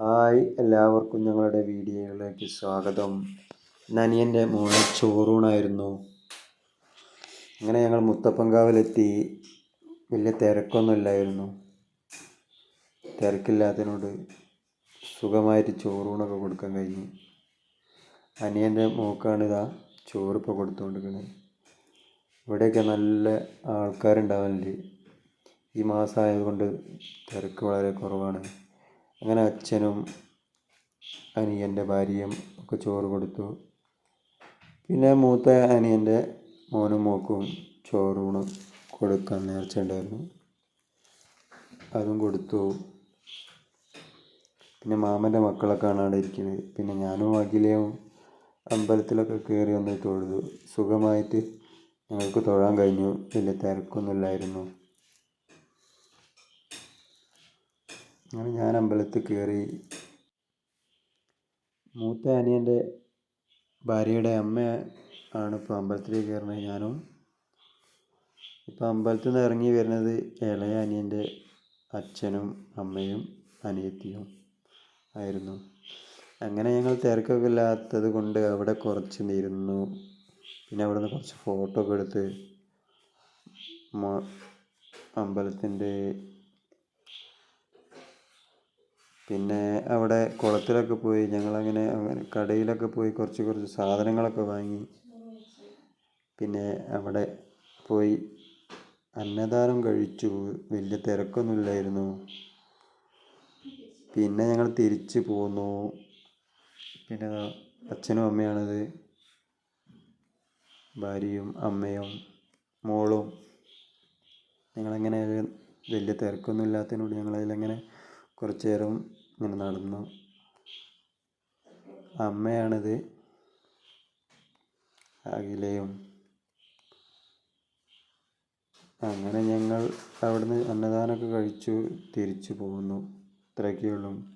Hi എല്ലാവർക്കും ഞങ്ങളുടെ വീഡിയോയിലേക്ക് സ്വാഗതം. നനിയന്റെ മോനെ ചോറൂണായിരുന്നു. അങ്ങനെ ഞങ്ങൾ മുത്തപ്പൻകാവിലെത്തി. വലിയ തിരക്കൊന്നുമില്ലായിരുന്നു. തിരക്കില്ലാത്തതിനോട് സുഖമായിട്ട് ചോറൂണൊക്കെ കൊടുക്കാൻ കഴിഞ്ഞു. അനിയന്റെ മോക്കാണിതാ ചോറ് ഇപ്പോൾ കൊടുത്തുകൊണ്ടിരിക്കുന്നത് ഇവിടെയൊക്കെ നല്ല ആൾക്കാരുണ്ടാവില്ലേ ഈ മാസമായതുകൊണ്ട് തിരക്ക് വളരെ കുറവാണ്. അങ്ങനെ അച്ഛനും അനിയന്റെ ഭാര്യയും ഒക്കെ ചോറ് കൊടുത്തു. പിന്നെ മൂത്ത അനിയന്റെ മോനും മോക്കും ചോറൂണ് കൊടുക്കാൻ നേർച്ച ഉണ്ടായിരുന്നു. അതും കൊടുത്തു. പിന്നെ മാമന്റെ മക്കളൊക്കെയാണ് അവിടെ ഇരിക്കുന്നത്. പിന്നെ ഞാനും അഖിലയും അമ്പലത്തിലൊക്കെ കയറി ഒന്ന് തൊഴുതു. സുഖമായിട്ട് ഞങ്ങൾക്ക് തൊഴാൻ കഴിഞ്ഞു. വലിയ തിരക്കൊന്നുമില്ലായിരുന്നു. അങ്ങനെ ഞാൻ അമ്പലത്തിൽ കയറി. മൂത്ത അനിയന്റെ ഭാര്യയുടെ അമ്മ ആണ് ഇപ്പോൾ അമ്പലത്തിലേക്ക് കയറുന്നത് ഞാനും. ഇപ്പോൾ അമ്പലത്തിൽ നിന്ന് ഇറങ്ങി വരുന്നത് ഇളയ അനിയന്റെ അച്ഛനും അമ്മയും അനിയത്തിയും ആയിരുന്നു. അങ്ങനെ ഞങ്ങൾ തിരക്കൊക്കെ ഇല്ലാത്തത് കൊണ്ട് അവിടെ കുറച്ച് നിരുന്നു പിന്നെ അവിടെ നിന്ന് കുറച്ച് ഫോട്ടോ ഒക്കെ എടുത്ത് അമ്പലത്തിന്റെ പിന്നെ അവിടെ കുളത്തിലൊക്കെ പോയി ഞങ്ങളങ്ങനെ അങ്ങനെ കടയിലൊക്കെ പോയി കുറച്ച് കുറച്ച് സാധനങ്ങളൊക്കെ വാങ്ങി. പിന്നെ അവിടെ പോയി അന്നദാനം കഴിച്ചു. വലിയ തിരക്കൊന്നുമില്ലായിരുന്നു. പിന്നെ ഞങ്ങൾ തിരിച്ച് പോന്നു. പിന്നെ അച്ഛനും അമ്മയാണത്. ഭാര്യയും അമ്മയും മോളും. ഞങ്ങളങ്ങനെ വലിയ തിരക്കൊന്നും ഇല്ലാത്തതിനോട് ഞങ്ങളതിലങ്ങനെ കുറച്ച് നേരം ഇങ്ങനെ നടന്നു. അമ്മയാണിത്. അഖിലയും. അങ്ങനെ ഞങ്ങൾ അവിടുന്ന് അന്നദാനമൊക്കെ കഴിച്ചു തിരിച്ചു പോന്നു. ഇത്രയൊക്കെ ഉള്ളൂ